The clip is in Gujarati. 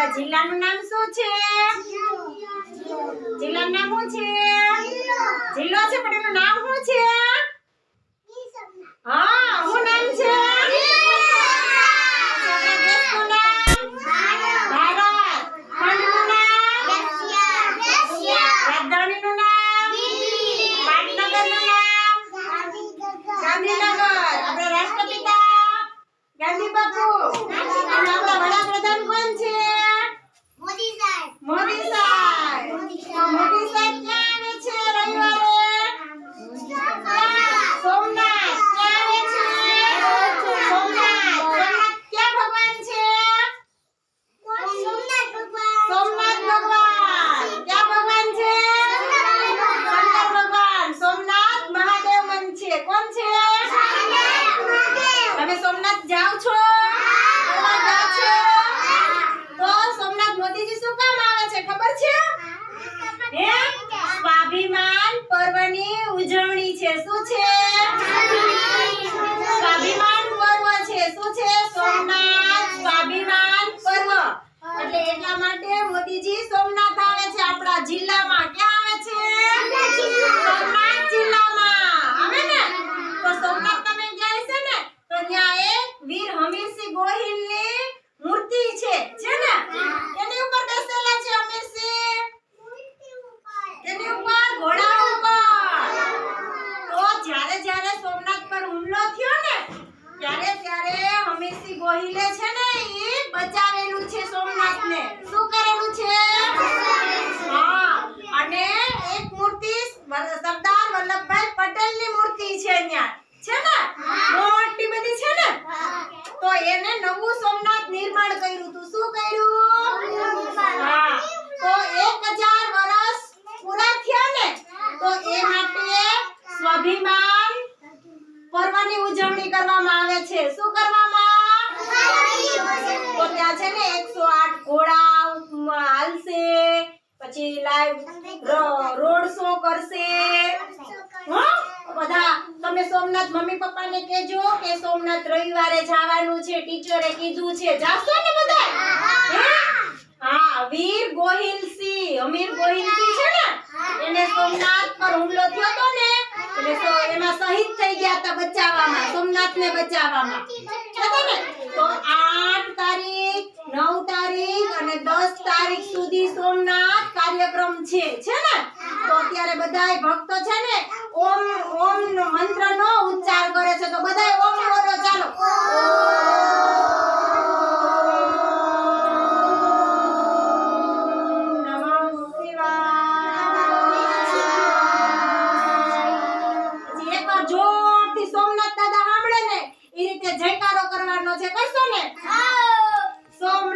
આપણા જિલ્લાનું નામ શું છે? જિલ્લાનું નામ શું છે? જિલ્લો છે, પણ એનું નામ શું છે હા શું નામ છે આપણા દેશનું નામ ભારત ખંડનું નામ રાજધાનીનું નામ પાટનગરનું નામ ગાંધીનગર આપણા રાષ્ટ્રપિતા ગાંધી બાપુ અને આપણા વડાપ્રધાન કોણ છે મોદી સાહેબ તો મોદી સાહેબ ક્યાં આવે છે રવિવારે સોમનાથ ક્યાં આવે છે સોમનાથ સોમનાથ ક્યાં ભગવાન છે સોમનાથ ભગવાન ક્યાં ભગવાન છે શંકર ભગવાન સોમનાથ મહાદેવ મન છે કોણ છે તમે સોમનાથ જાઓ છો ફરવા જાઓ છો તો સોમનાથ મોદીજી શું કામ આવે છે ખબર છે હે સ્વાભિમાન પર્વની ઉજવણી છે શું છે સ્વાભિમાન પર્વ છે શું છે સોમનાથ સ્વાભિમાન પર્વ એટલે એટલા માટે મોદીજી સોમનાથ આવે છે આપણા જિલ્લામાં ક્યાં આવે છે સોમનાથ જિલ્લામાં આવે ને તો સોમનાથ તમે ગયા હશે ને તો ત્યાં એક વીર હમીરસિંહ ગોહિલની મૂર્તિ છે છે ને એની ઉપર બેસેલા છે હમીરસિંહ એની ઉપર ઘોડા ઉપર તો જ્યારે જ્યારે સોમનાથ પર હુમલો થયો ને ત્યારે ત્યારે હમીરસિંહ ગોહિલે છે ને એ બચાવેલું છે સોમનાથને શું કરેલું છે હા અને એક મૂર્તિ વલ- સરદાર વલ્લભભાઈ પટેલની મૂર્તિ છે અહીંયા છે ને મોટી બધી છે ને તો એને નવું સોમનાથ નિર્માણ કર્યું હતું શું કર્યું હા તો 1000 વર્ષ પૂરા થયા ને તો એ માટે સ્વાભિમાન પર્વની ઉજવણી કરવામાં આવે છે શું કરવામાં તો ત્યાં છે ને 108 ઘોડા હાલશે પછી લાઈવ રોડ શો કરશે બધા તમે સોમનાથ મમ્મી પપ્પાને કહેજો કે સોમનાથ રવિવારે જવાનું છે ટીચરે કીધું છે જાશો ને બધા હે? વીર ગોહિલસિંહ અમીર ગોહિલસિંહ છે ને? એને સોમનાથ પર હુમલો થયો હતો ને, એટલે એમાં શહીદ થઈ ગયા હતા બચાવવામાં, સોમનાથને બચાવવામાં. ને? તો આઠ તારીખ, નવ તારીખ અને દસ તારીખ સુધી સોમનાથ કાર્યક્રમ છે છે ને? તો અત્યારે બધાય ભક્તો છે ને, ઓમ ઓમ નો મંત્રનો ઉચ્ચાર કરે છે. તો નો કરવાનો છે કરશો ને સોમ